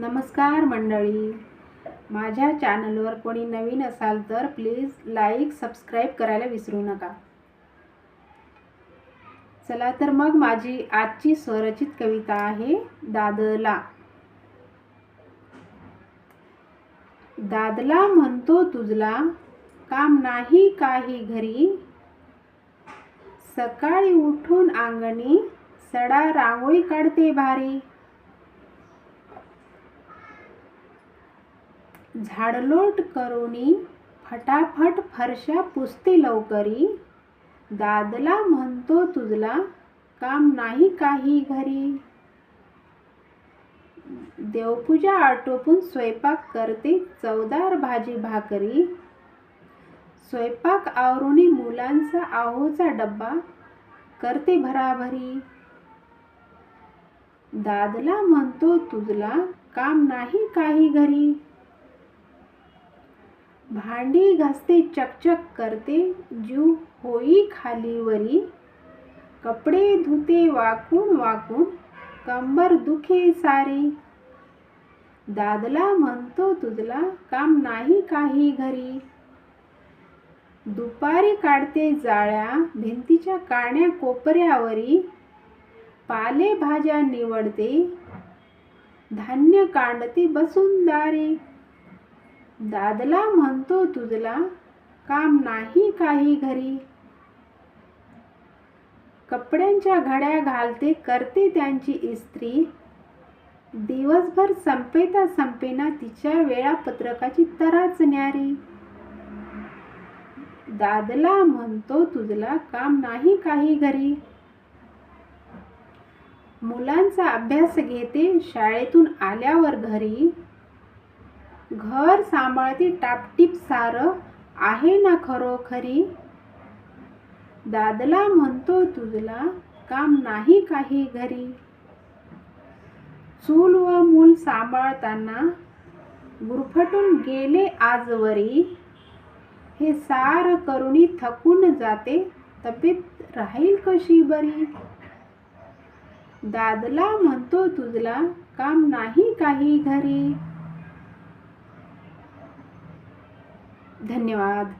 नमस्कार मंडळी. माझ्या चॅनलवर कोणी नवीन असाल तर प्लीज लाईक सबस्क्राईब करायला विसरू नका. चला तर मग माझी आजची स्वरचित कविता आहे दादला. दादला म्हणतो तुझला काम नाही काही घरी. सकाळी उठून अंगणी सडा रांगोळी काढते भारी. झाडलोट करुणी फटाफट फरशा पुसते लवकरी. दादला म्हणतो तुझला काम नाही काही घरी. देवपूजा आटोपून स्वयंपाक करते चवदार भाजी भाकरी. स्वयंपाक आवरुनी मुलांचा आहोचा डब्बा करते भराभरी. दादला म्हणतो तुझला काम नाही काही घरी. भांडी घासते चकचक करते जीव होई खालीवरी. कपडे धुते वाकून वाकून कंबर दुखे सारी. दादला म्हणतो तुझला काम नाही काही घरी. दुपारी काढते जाळ्या भिंतीच्या काण्या कोपऱ्यावरी. पालेभाज्या निवडते धान्य कांडते बसून दारी. दादला म्हणतो तुझला काम नाही काही घरी. कपड्यांच्या घड्या घालते करते त्यांची इस्त्री. दिवसभर संपेता संपेना तिच्या वेळापत्रकाची तराच न्यारी. दादला म्हणतो तुझला काम नाही काही घरी. मुलांचा अभ्यास घेते शाळेतून आल्यावर घरी. घर सांभाळते टापटीप सारं आहे ना खरोखरी? दादला म्हणतो तुझला काम नाही काही घरी. चूल व मूल सांभाळताना गुरफटून गेले आजवरी. हे सार करुणी थकून जाते तब्येत राहील कशी बरी? दादला म्हणतो तुझला काम नाही काही घरी. धन्यवाद.